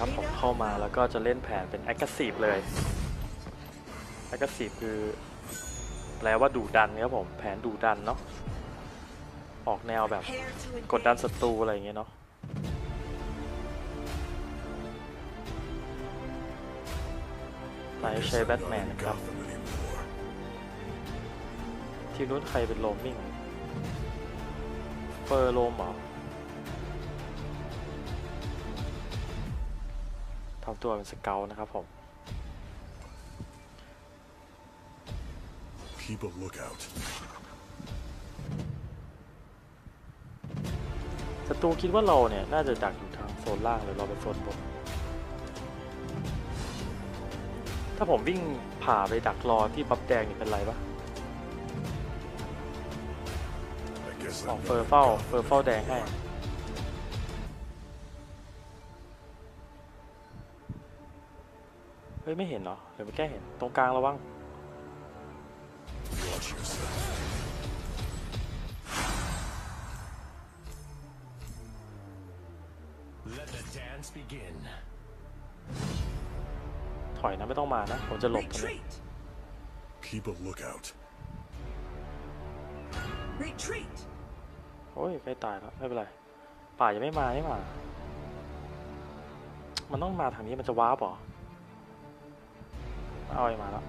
ครับผมเข้ามาแล้วก็จะเล่นแผนเป็น aggressive เลย aggressive คือ แปลว่าดุดันครับผมแผนดุดันเนาะออกแนวแบบกดดันศัตรูอะไรอย่างเงี้ยเนาะไหนใช้แบทแมนนะครับ ทีมนู้นใครเป็นโรมมิ่งเฟอร์โรมเหรอ ทำตัวเป็นสเกลนะครับผม Keep a lookout. ศัตรูคิดว่าเราเนี่ย น่าจะดักอยู่ทางโซนล่างหรือเราเป็นโซนบน ถ้าผมวิ่งผ่าไปดักรอที่บัฟแดงนี่เป็นไรปะ I guess ออก I'm เฟอ not ร์ a เฝ้า goblin เฟอร์เฝ้าแดงให้ ฮ้ยไม่เห็นเหรอเดี๋ยวไปแก้เห็นตรงกลางระวัง Watch yourself. Let the dance begin. ถอยนะไม่ต้องมานะผมจะหลบตรงนี้ Retreat! Keep a lookout. Retreat! โอ้ยใกล้ตายแล้วไม่เป็นไรป่ายังไม่มาไม่มา มันต้องมาทางนี้มันจะว้าร์ปเหรอ เอาไอ้มาแล้ว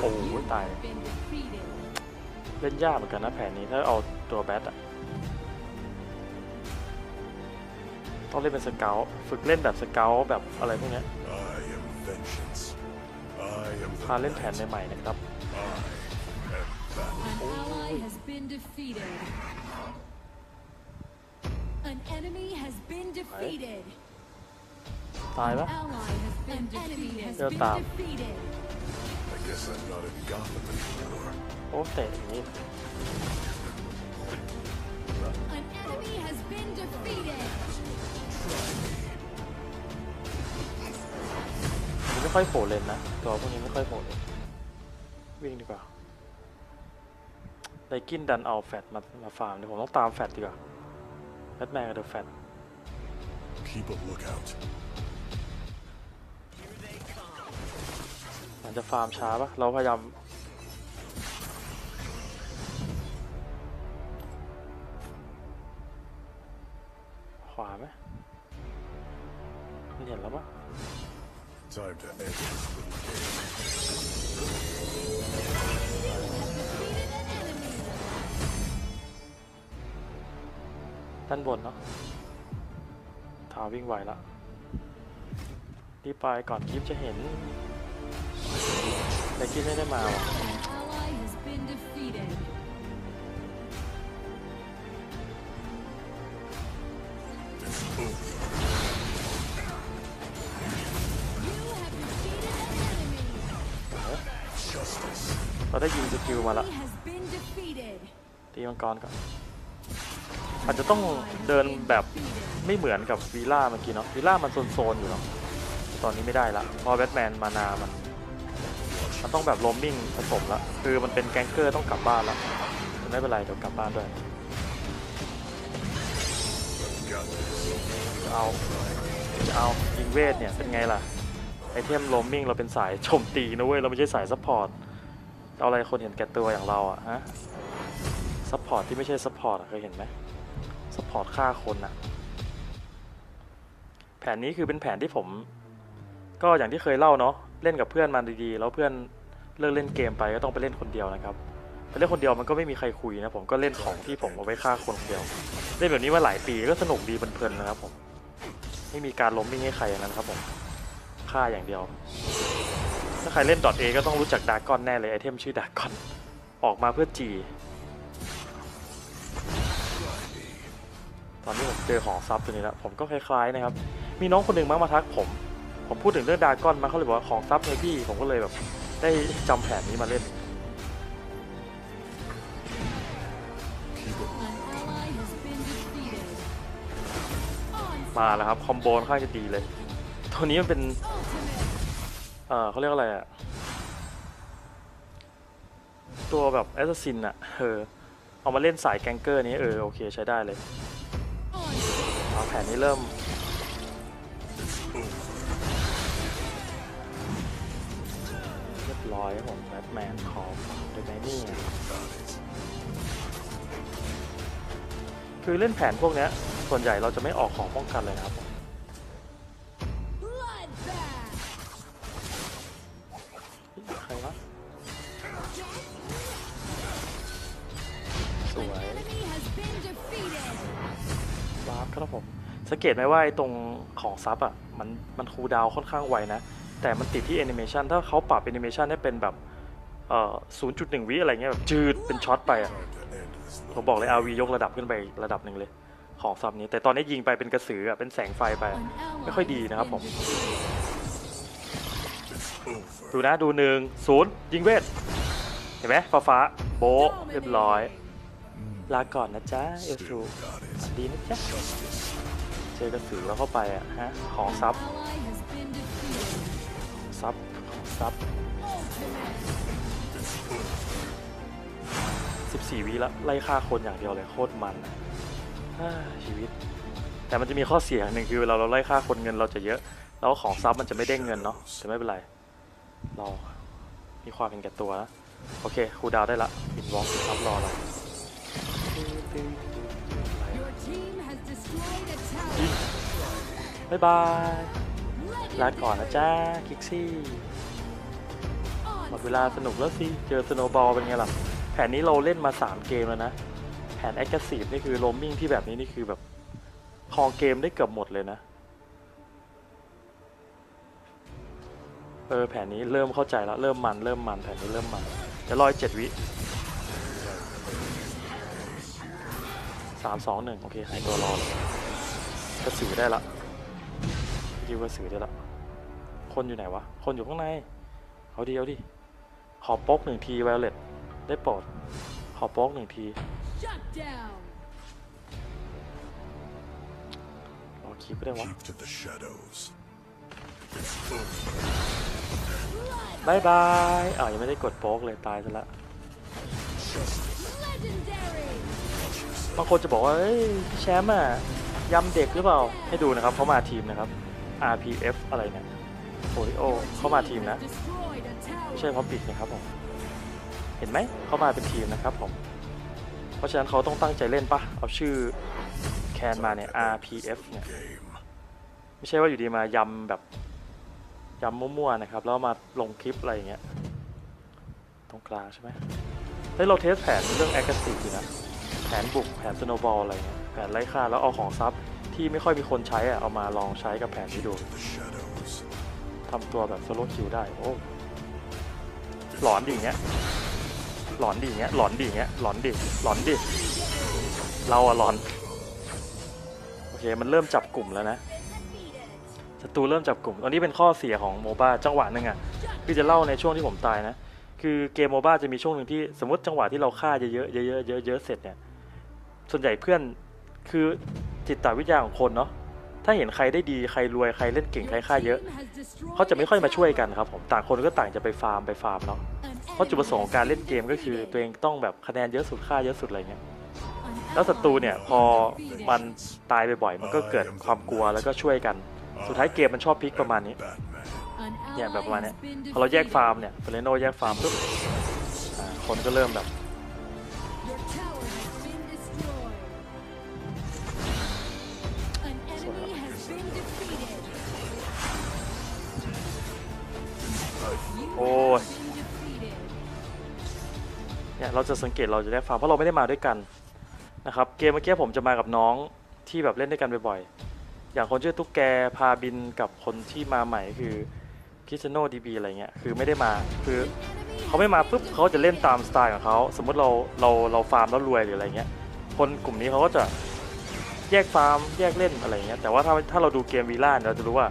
โอ้ยตาย เล่นยากเหมือนกันนะแผนนี้ถ้าเอาตัวแบทอะต้องเล่นเป็นสเกลฝึกเล่นแบบสเกลแบบอะไรพวกนี้พาเล่นแผนใหม่ๆนะครับ An ally has been defeated. An enemy has been defeated. ตายปะ Ally has been defeated. Has Yo been tao. defeated. I guess I'm not in Gotham anymore. โอ้เตะอย่างนี้ An enemy has been defeated. มันไม่ค่อยโผล่เลนนะ ตัวพวกนี้ไม่ค่อยโผล่เลนวิ่งดีกว่าไดกินดันเอาแฟตมามาฟาร์มเดี๋ยวผมต้องตามแฟตดีกว่า แบทแมนกับเดอะแฟต Keep a lookout. มันจะฟาร์มช้าปะเราพยายามขวาไหมมันเห็นแล้วปะ Time to end this little game. ด้านบนเนาะถาวิ่งไหวละรีบไปก่อนคลิปจะเห็นแต่คลิปไม่ได้มาว่ะเราได้ยิงสกิลมาละตีมังกรก่อน อาจจะต้องเดินแบบไม่เหมือนกับวีล่าเมื่อกี้เนาะวีล่ามันโซนๆอยู่เนาะตอนนี้ไม่ได้ละพราะแบทแมนมานามันมันต้องแบบโรมมิ่งผสมละคือมันเป็นแกงเกอร์ต้องกลับบ้านละไม่เป็นไรเดี๋ยวกลับบ้านด้วยจะเอาจะเอายิงเวทเนี่ยเป็นไงล่ะไอเทมโรมมิ่งเราเป็นสายโจมตีนะเว้ยเราไม่ใช่สายซัพพอร์ตเอาอะไรคนเห็นแก่ตัวอย่างเราอะฮะซัพพอร์ตที่ไม่ใช่ซัพพอร์ตเคยเห็นไหม ซัพพอร์ตฆ่าคนอะแผนนี้คือเป็นแผนที่ผม ก็อย่างที่เคยเล่าเนาะเล่นกับเพื่อนมาดีๆ แล้วเพื่อนเลิกเล่นเกมไปก็ต้องไปเล่นคนเดียวนะครับไปเล่นคนเดียวมันก็ไม่มีใครคุยนะผมก็เล่นของที่ผมเอาไว้ฆ่าคนคนเดียวเล่นแบบนี้มาหลายปีก็สนุกดีเพลินๆนะครับผมไม่มีการล้มมิ่งให้ใครนะครับผมฆ่าอย่างเดียว ถ้าใครเล่น .a ก็ต้องรู้จักดากอนแน่เลยไอเทมชื่อดากอนออกมาเพื่อจี ตอนนี้ผมเจอของซับตัวนี้แล้วผมก็คล้ายๆนะครับ มีน้องคนหนึ่งมามาทักผม ผมพูดถึงเรื่องดากอนมาเขาเลยบอกว่าของซับไงพี่ ผมก็เลยแบบได้จำแผนนี้มาเล่นมาแล้วครับ คอมโบค่อนข้างจะดีเลย ตัวนี้มันเป็น เออเขาเรียกอะไรอะตัวแบบแอสซัสซินอะเออ เอามาเล่นสายแกงเกอร์นี้เออ โอเคใช้ได้เลย แผนนี้เริ่ม เรียบร้อยครับผมแบทแมนขอเดนไนนี่คือเล่นแผนพวกเนี้ยส่วนใหญ่เราจะไม่ออกของป้องกันเลยนะครับผม Bloodbath. ใครวะสวย Enemy has been defeated. วาร์ปครับผม สังเกตไหมว่าไอ้ตรงของซับอะมันมันคูลดาวค่อนข้างไวนะ แต่มันติดที่แอนิเมชันถ้าเขาปรับแอนิเมชันให้เป็นแบบเอ่อ0.1วิอะไรเงี้ยแบบจืดเป็นช็อตไปอะผมบอกเลย RV ยกระดับขึ้นไประดับหนึ่งเลย ของซับนี้ แต่ตอนนี้ยิงไปเป็นกระสืออะเป็นแสงไฟไป ไม่ค่อยดีนะครับผมดูนะดูหนึ่งศูนย์ยิงเวทเห็นไหมฟ้าฟ้าโบเรียบร้อย ลาก่อนนะจ๊ะ เอลซูสวัสดีนะจ๊ะ จอกระสือแล้วเข้าไปอะฮะของซับซับของซับ Ultimate. 14วิละไล่ฆ่าคนอย่างเดียวเลยโคตรมันชีวิต แต่มันจะมีข้อเสียหนึ่งคือเวลาเราไล่ฆ่าคนเงินเราจะเยอะ แล้วของซับมันจะไม่ได้เงินเนาะแต่ไม่เป็นไร เรามีความเป็นแก่ตัวนะโอเคครูดาวได้ละอินวอล์กรับรอเรา บ๊ายบายลาก่อนนะจ้าคิกซี่ หมดเวลาสนุกแล้วสิ เจอสโนบอลเป็นไงล่ะ แผนนี้เราเล่นมา 3 เกมแล้วนะ แผนแอคทีฟนี่คือโรมมิ่งที่แบบนี้นี่คือแบบคองเกมได้เกือบหมดเลยนะ เออแผนนี้เริ่มเข้าใจแล้ว เริ่มมันเริ่มมันแผนนี้เริ่มมันเดี๋ยวรอยเจ็ดวิสามสองหนึ่งโอเคหายตัวรอเลย กระสือได้ละยิวกระสือได้ละ คนอยู่ไหนวะ คนอยู่ข้างใน เอาดีเอาดิขอโป๊กหนึ่งทีไวโอเลตได้โปรดขอโป๊กหนึ่งที Shut down. รอคลิปก็ได้วะ Keep to the shadows. บายบายอ้าวยังไม่ได้กดโป๊กเลยตายซะละ Legendary. บางคนจะบอกว่าเอ้ยแชมป์อะ ยำเด็กหรือเปล่า ให้ดูนะครับเขามาทีมนะครับ RPF อะไรเนี่ยโอริโอเขามาทีมนะไม่ใช่พร้อปิดนะครับผมเห็นไหมเขามาเป็นทีมนะครับผมเพราะฉะนั้นเขาต้องตั้งใจเล่นปะเอาชื่อแคนมาเนี่ย RPF เนี่ยไม่ใช่ว่าอยู่ดีมายำแบบยำมั่วๆนะครับแล้วมาลงคลิปอะไรอย่างเงี้ยตรงกลางใช่ไหมเฮ้ยเราเทสแผนเรื่องแอคทีฟอยู่นะแผนบุกแผนสโนบอลอะไรเงี้ย แผนไล่ฆ่าแล้วเอาของซับที่ไม่ค่อยมีคนใช้อะเอามาลองใช้กับแผนนี้ดูทำตัวแบบโซโล่คิวได้โอ้หลอนดิเงี้ยหลอนดิเงี้ยหลอนดิเงี้ยหลอนดิหลอนดิเราอะหลอนโอเคมันเริ่มจับกลุ่มแล้วนะศัตรูเริ่มจับกลุ่มตอนนี้เป็นข้อเสียของโมบ้าจังหวะหนึ่งอะคือจะเล่าในช่วงที่ผมตายนะคือเกมโมบ้าจะมีช่วงหนึ่งที่สมมติจังหวะที่เราฆ่าเยอะเยอะๆเยอะๆเยอะๆเสร็จเนี่ยส่วนใหญ่เพื่อน คือจิตวิทยาของคนเนาะถ้าเห็นใครได้ดีใครรวยใครเล่นเก่งใครฆ่าเยอะเขาจะไม่ค่อยมาช่วยกันครับผมต่างคนก็ต่างจะไปฟาร์มไปฟาร์มเนาะเพราะจุดประสงค์ของการเล่นเกมก็คือ ตัวเองต้องแบบคะแนนเยอะสุดค่าเยอะสุดอะไรเงี้ยแล้วศัตรูเนี่ยพอมันตายบ่อยๆมันก็เกิดความกลัวแล้วก็ช่วยกัน สุดท้ายเกมมันชอบพลิกประมาณนี้ Batman. เนี่ยแบบประมาณเนี้ยพอเราแยกฟาร์มเนี่ยเฟรโนแยกฟาร์มปุ๊บอ่าคนก็เริ่มแบบ โอ้ยเนี่ยเราจะสังเกตเราจะได้ฟาร์มเพราะเราไม่ได้มาด้วยกันนะครับเกมเมื่อกี้ผมจะมากับน้องที่แบบเล่นด้วยกันบ่อยๆอย่างคนชื่อตุ๊กแกพาบินกับคนที่มาใหม่คือคิสโนดีบีอะไรเงี้ยคือไม่ได้มาคือเขาไม่มาปุ๊บเขาจะเล่นตามสไตล์ของเขาสมมติเราเราเราฟาร์มแล้วรวยหรืออะไรเงี้ยคนกลุ่มนี้เขาก็จะแยกฟาร์มแยกเล่นอะไรเงี้ยแต่ว่าถ้าถ้าเราดูเกมวีล่าเราจะรู้ว่า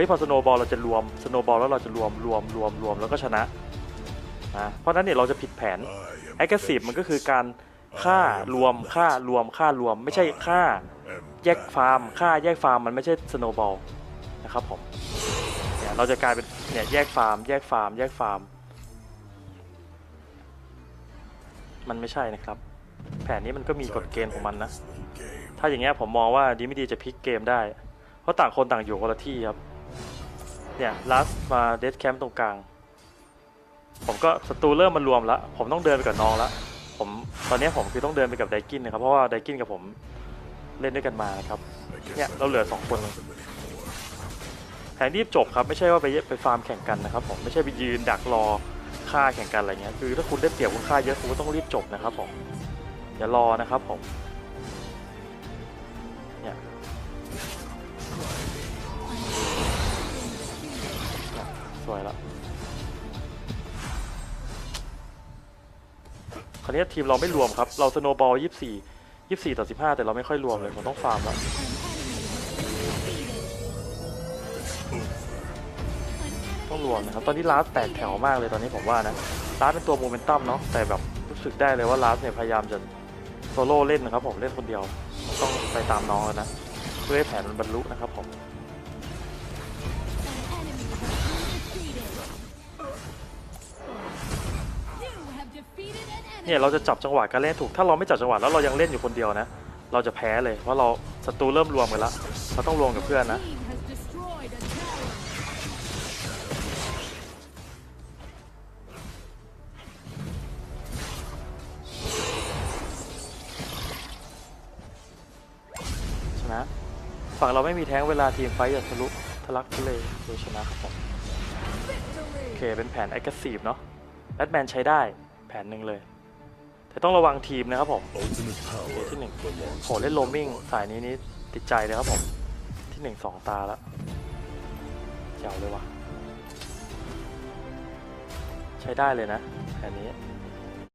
ฮ้ยพอสโนบอลเราจะรวมสโนบอลแล้วเราจะรวมรวมรวมรวมแล้วก็ชนะนะเพราะนั้นเนี่ยเราจะผิดแผนแอคทีฟมันก็คือการฆ่ารวมฆ่ารวมฆ่ารวม ไม่ใช่ฆ่าแยกฟาร์มฆ่าแยกฟาร์มมันไม่ใช่สโนบอลนะครับผมเนี่ยเราจะกลายเป็นเนี่ยแยกฟาร์มแยกฟาร์มแยกฟาร์ม มันไม่ใช่นะครับ แผนนี้มันก็มีกฎเกณฑ์ของมันนะ ถ้าอย่างเงี้ยผมมองว่าดีไม่ดีจะพลิกเกมได้ เพราะต่างคนต่างอยู่คนละที่ครับ เนี่ยลัสมาเดสแคมป์ตรงกลาง ผมก็ศัตรูเริ่มมารวมแล้วผมต้องเดินไปกับน้องแล้วผมตอนนี้ผมคือต้องเดินไปกับไดกินนะครับเพราะว่าไดกินกับผมเล่นด้วยกันมานะครับเนี่ยเราเหลือสองคนแผนรีบจบครับไม่ใช่ว่าไปไปฟาร์มแข่งกันนะครับผมไม่ใช่ไปยืนดักรอฆ่าแข่งกันอะไรเงี้ยคือถ้าคุณได้เปรียบคุณฆ่าเยอะคุณก็ต้องรีบจบนะครับผมอย่ารอนะครับผม วยแล้วคราวนี้ทีมเราไม่รวมครับ เราสโนบอลยี่สี่ยี่สี่ต่อสิบห้าแต่เราไม่ค่อยรวมเลยผมต้องฟาร์มแล้วต้องรวมนะครับ ตอนนี้ลาสแตกแถวมากเลยตอนนี้ผมว่านะลาสเป็นตัวโมเมนตัมเนาะแต่แบบรู้สึกได้เลยว่าลาสเนี่ยพยายามจะโซโล่เล่นนะครับผมเล่นคนเดียวต้องไปตามน้องแล้วนะเพื่อให้แผนมันบรรลุนะครับผม เนี่ยเราจะจับจังหวะการเล่นถูก ถ้าเราไม่จับจังหวะแล้วเรายังเล่นอยู่คนเดียวนะ เราจะแพ้เลยเพราะเราศัตรูเริ่มรวมกันแล้วเราต้องรวมกับเพื่อนนะชนะฝั่งเราไม่มีแท้งเวลาทีมไฟจะทะลุทะลักทะเลโดยชนะครับผมโอเคเป็นแผน aggressive เนาะแบทแมนใช้ได้ แผนหนึ่งเลย แต่ต้องระวังทีมนะครับผม Ultimate โอเค power ที่หนึ่ง belongs โหเล่นโรมมิ่งสายนี้นี่ติดใจเลยครับผม ที่หนึ่งสองตาแล้วเจ๋วเลยว่ะ ใช้ได้เลยนะแผนนี้